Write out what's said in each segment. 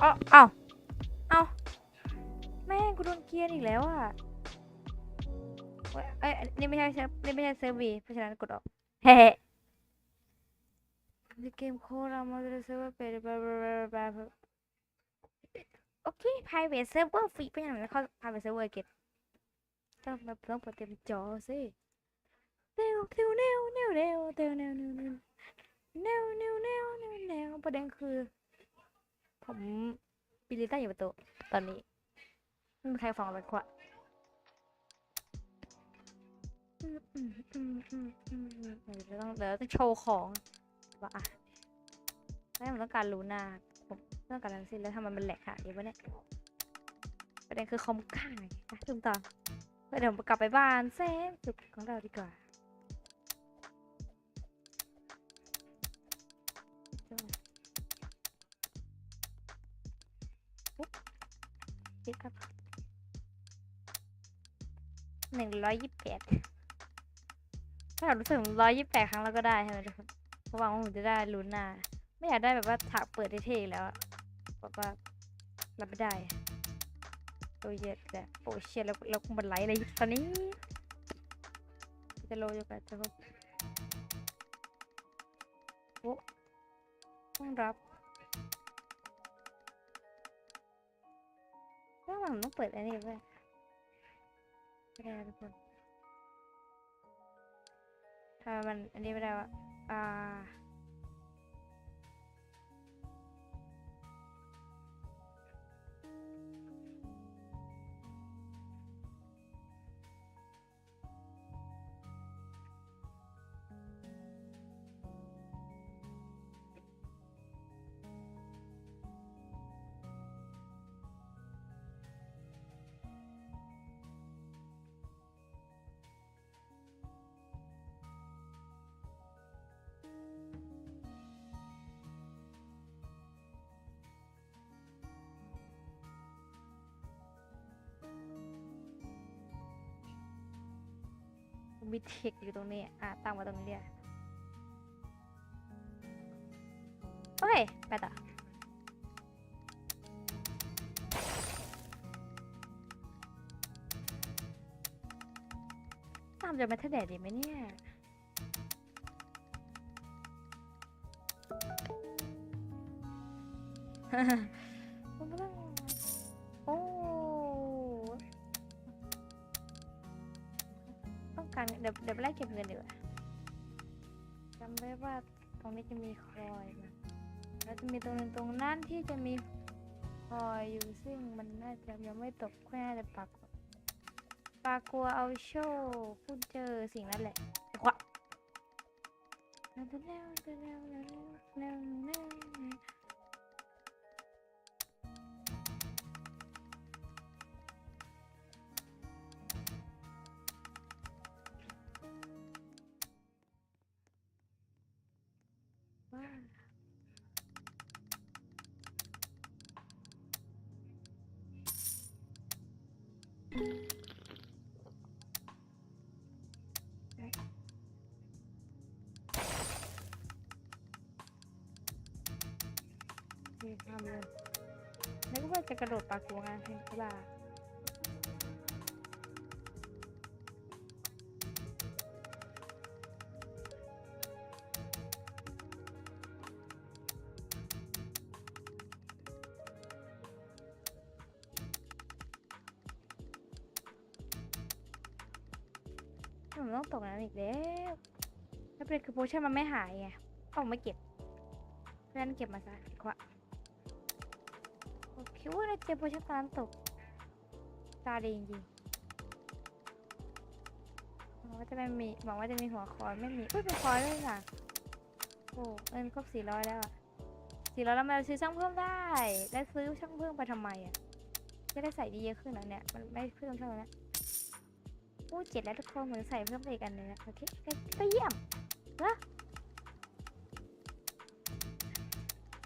เอ้าเอ้าเอ้าแม่งกูโดนเกลียนอีกแล้วอะเว้ยเอ้ยนี่ไม่ใช่เซิร์ฟนี่ไม่ใช่เซิร์ฟวีเพราะฉะนั้นกดออกเฮ้ The game code on the server page blah blah blah blah blah โอเค private server ฟรีไปอย่างนั้นเข้า private server เก็ตต้องมาต้องเปิดเต็มจอสิเร็วเร็วเร็วเร็วเร็วเร็วเร็วเร็วเร็วเร็วเร็วเร็วเร็วเร็วประเด็นคือ ผมปิลิต้าอยู่ประตูตอนนี้ไม่มีใครฟังเราเป็นขวะอืมอืมอืมอืมอืมอืมเดี๋ยวต้องเดี๋ยวต้องโชว์ของว่าอะไม่ผมต้องการรู้หน้าผมต้องการทั้งสิ้นแล้วทำไมมันแหลกค่ะเดี๋ยววะเนี่ยประเด็นคือคอมข้างไงอ่มต่อเดี๋ยวผมกลับไปบ้านแซนสุดของเราดีกว่า ปิดครับหนึ่งร้อยยี่สิบแปดถ้าเรารู้สึกร้อยยี่สิบแปดครั้งเราก็ได้ใช่ไหมทุกคนเพราะหวังว่าผมจะได้ลุ้นหน้า ไม่อยากได้แบบว่าฉากเปิดเท่ๆแล้วอะแบบว่ารับไม่ได้โอ้ยเย็ดแต่โอ้ยเชียแล้วแล้วกูบันไลอะไรตอนนี้ จะโลอยู่กันจะพบโอ้ต้องรับ ว่ามันต้องเปิดอันนี้ด้วยไม่ได้ทุกคนทำไมมันอันนี้ไม่ได้วะอ่า มีเทคอยู่ตรงนี้ อะตั้งมาตรงนี้เดียวโอเค ไปต่อตามจะมาเทแดดดีไหมเนี่ยผม จะมีคอยนะแล้วจะมีตรงนึงตรงนั้นที่จะมีคอยอยู่ซึ่งมันน่าจะยังไม่ตกแค่แต่ปากปากกลัวเอาโชว์พูดเจอสิ่งนั้นแหละขวะแนวแนวแนวแนวแนวแนว ทำเลยนึกว่าจะกระโดดปากกลัวไงเห็นปะล่ะผมต้องตกนั้นอีกแล้วแล้วประเด็นคือโพชั่นมันไม่หายไงต้องไม่เก็บเพราะฉะนั้นเก็บมาซะดีกว่า อเคว่าเราเจอโพชั่นตอนตก ตาดีจริงๆหวังว่าจะไม่มีหวังว่าจะมีหัวคอยไม่มีอุ้ยเป็นคอยด้วยค่ะ โอ้เงินครบสี่ร้อยแล้วอะสี่ร้อยแล้วมันซื้อช่างเพิ่มได้ แล้วซื้อช่างเพิ่มไปทำไมอะ จะได้ใส่ดีเยอะขึ้นแล้วเนี่ย มันไม่เพิ่มเท่านั้นอู้เจ็ดแล้วทุกคนเหมือนใส่เพิ่มไปอีกอันนึงอะโอเค ก็เยี่ยมนะ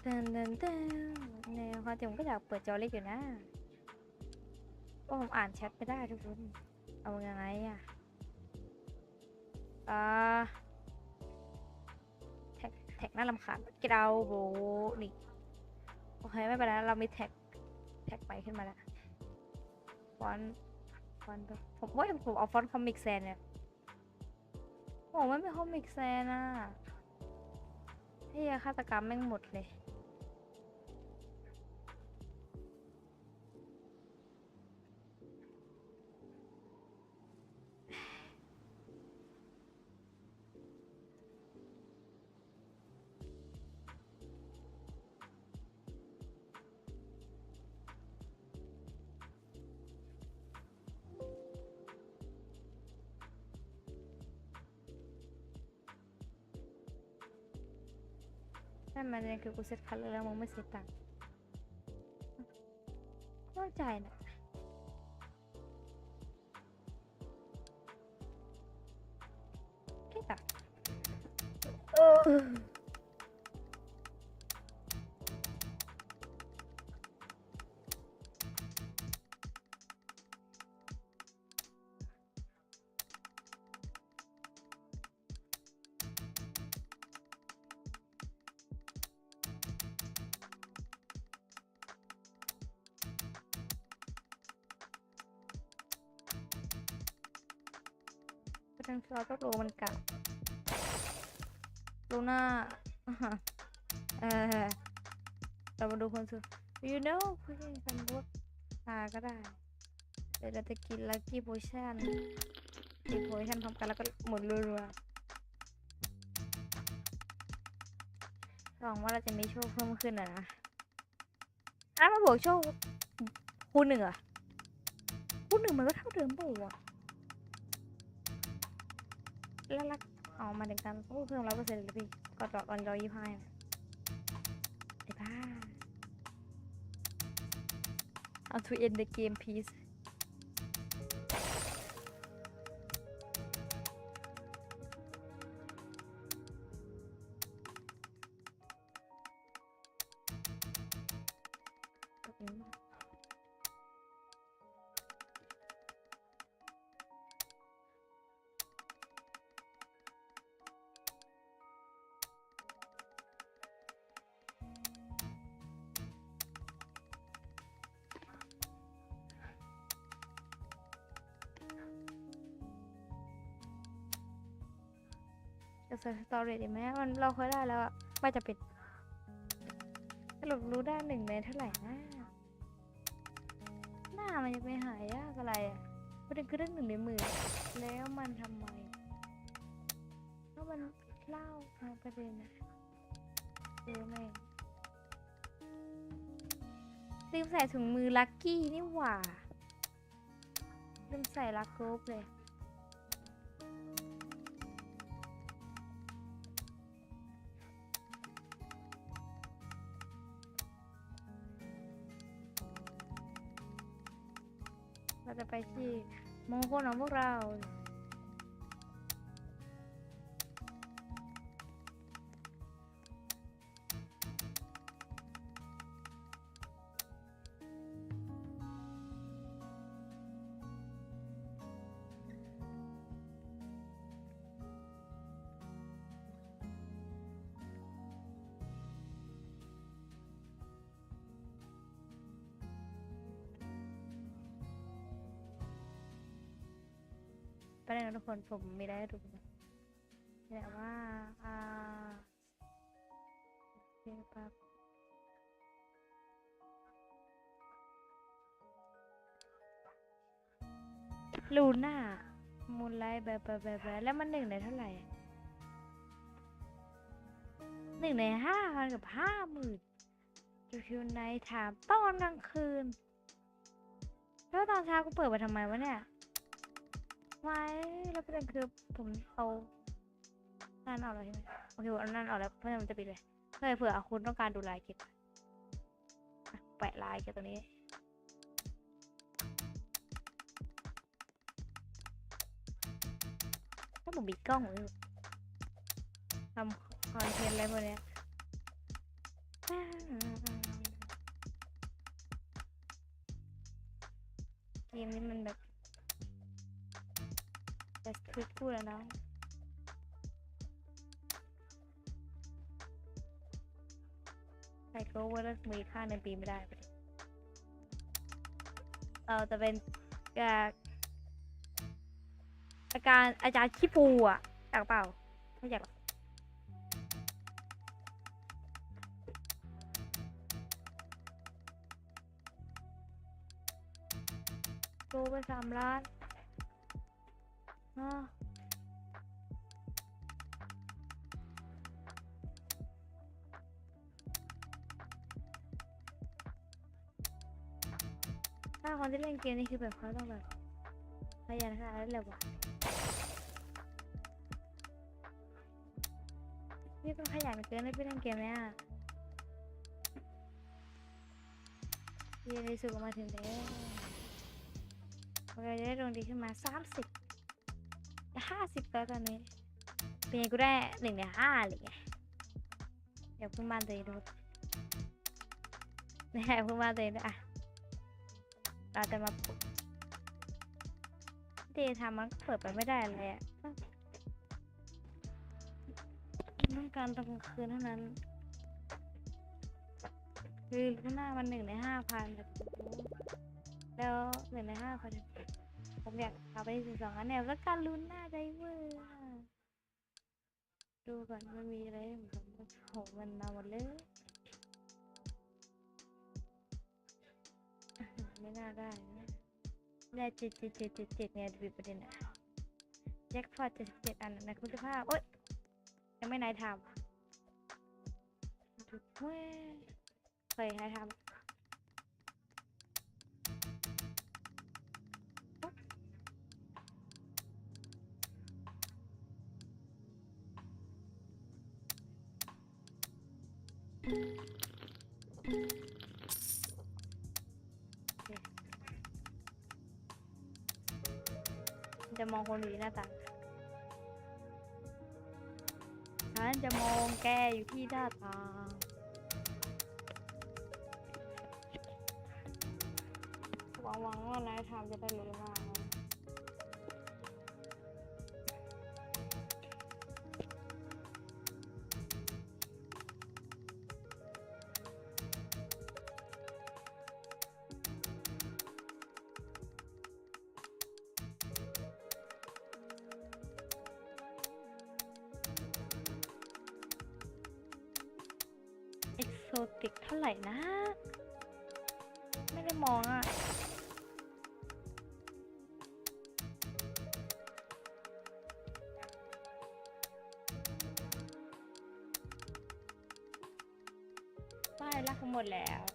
เดินเดินเดินเนี่ยความจริงผมก็อยากเปิดจอเล็กอยู่นะก็ผมอ่านแชทไม่ได้ทุกคน เอายังไงอะอ่าแท็กแท็กน่ารำคาญเกเราโบนี่โอเคไม่เป็นไรเรามีแท็กแท็กไปขึ้นมาแล้วฟอนต์ฟอนต์ผมว่าผมเอาฟอนต์คอมิกแซนเนี่ยโอ้ไม่เป็นคอมิกแซนอะเฮียฆาตกรรมแม่งหมดเลย นั่นมันเนี่ยคือ เราต้องโลมันกัดลูน่าเออเรามาดูคนสุด you know ผู้หญิงคนบดตาก็ได้เดี๋ยวเราจะกินลักกี้โพชั่นกินโพชั่นพร้อมกันแล้วก็หมุนรัวๆหวังว่าเราจะมีโชคเพิ่มขึ้นอะนะอ้าวมาบวกโชคคูณหนึ่งเหรอะคูณหนึ่งมันก็เท่าเดิมปล่าวะ แล้วลักอ๋อมาถึงกันโอ้เพิ่มร้อยเปอร์เซ็นต์เลยพี่กดตอนร้อยยี่ห้าไอ้บ้า How to end the game please จะใส่สตอรี่ดีไหมมันเราเคยได้แล้วอะว่จะปิดสรุปรู้ได้หนึ่งในเท่าไหร่นะหน้ามันจะไปหายากอะไรอะประเด็นคือเรื่องหนึ่งในหมือแล้วมันทำไมก็มันเล่าทาประเด็นอะเออแม่งลืมใส่ถุงมือลักกี้นี่หว่าลืมใส่ลักโกบเลย ไปที่มงคลของพวกเรา ไปเลยนะทุกคนผมมีได้ให้ดูนแต่ว่าอ่าเดี๋ยวแป๊บลูน่ามูลไลท์แบบแบบแบบแบบแล้วมันหนึ่งในเท่าไหร่หนึ่งในห้าพันกับห้าหมื่นจูคิวไนท์ถามตอนกลางคืน แล้วตอนเช้ากูเปิดมาทำไมวะเนี่ย ไว้แล้วประเด็นคือผมเอานั่นออกแล้วใช่ไหมโอเคเอานั่นออกแล้วเพราะฉะนั้นมันจะปิดเลยเพื่อเผื่อคุณต้องการดูลายเก็บแปะลายเก็บตรงนี้ถ้าผมมีกล้องอยู่ทำคอนเทนต์อะไรพวกเนี้ยเกมนี้มันแบบ แต่คือพูดแล้วนะส่โคเวอร์แล้วมือข้างหนึ่งปีไม่ได้ เราจะเป็นเอ่อาการอาจารย์ขี้ปูอะอยากเปล่าไม่อยากหรอกโตไปสามล้าน ถ้าคนที่เล่นเกมนี่คือแบบเขาต้องแบบพยายามขนาดนั้นเลยว่ะพี่ต้องขยันเกินให้พี่เล่นเกมเนี้ยพี่ในสุดก็มาถึงแล้วเราจะได้ดวงดีขึ้นมาสามสิบ ห้าสิบแล้วตอนนี้ เป็นไงกูได้หนึ่งในห้าเลยไงเดี๋ยวเพิ่งบ้านตัวเองดูนี่เพิ่งบ้านตัวเองด้วยอะเราจะมาปลุกเดย์ทำมันก็เปิดไปไม่ได้เลยอะต้องการตอนกลางคืนเท่านั้น คือลูกหน้ามันหนึ่งในห้าพันแล้วหนึ่งในห้าพัน ผมอยากเอาไปสิบสองอันแนวแล้วการลุ้นหน้าไดเวอร์ดูก่อนมันมีอะไรผมโหมันมาหมดเลยไม่น่าได้นะได้เจ็ดเจ็ดเจ็ดเจ็ดเจ็ดเนี่ยดูประเด็นอะแจ็คพอตเจ็ดเจ็ดอันในคุณภาพโอ๊ยยังไม่นายทำถูกเว้ยเคยนายทำ มองคนอยู่ที่หน้าต่างฉันจะมองแกอยู่ที่หน้าต่างหวังหวังว่านายทำจะได้รู้มาก ติกเท่าไหร่นะ ไม่ได้มองอะป้ายรักทั้งหมดแล้ว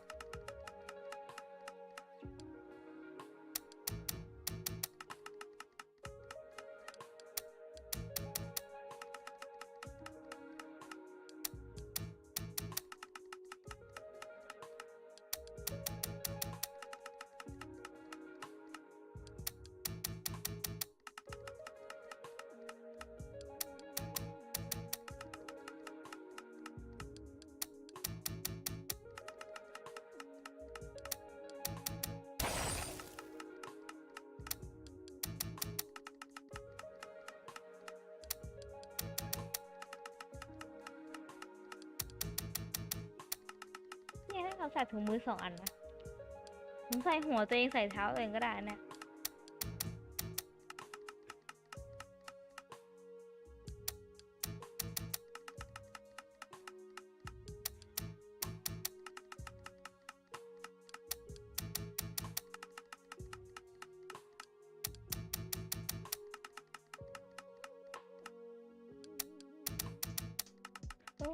ใส่ถุงมือสองอันนะผมใส่หัวตัวเองใส่เท้าตัวเองก็ได้นะโอ้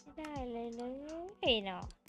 ไม่ได้เลยเลยเนาะ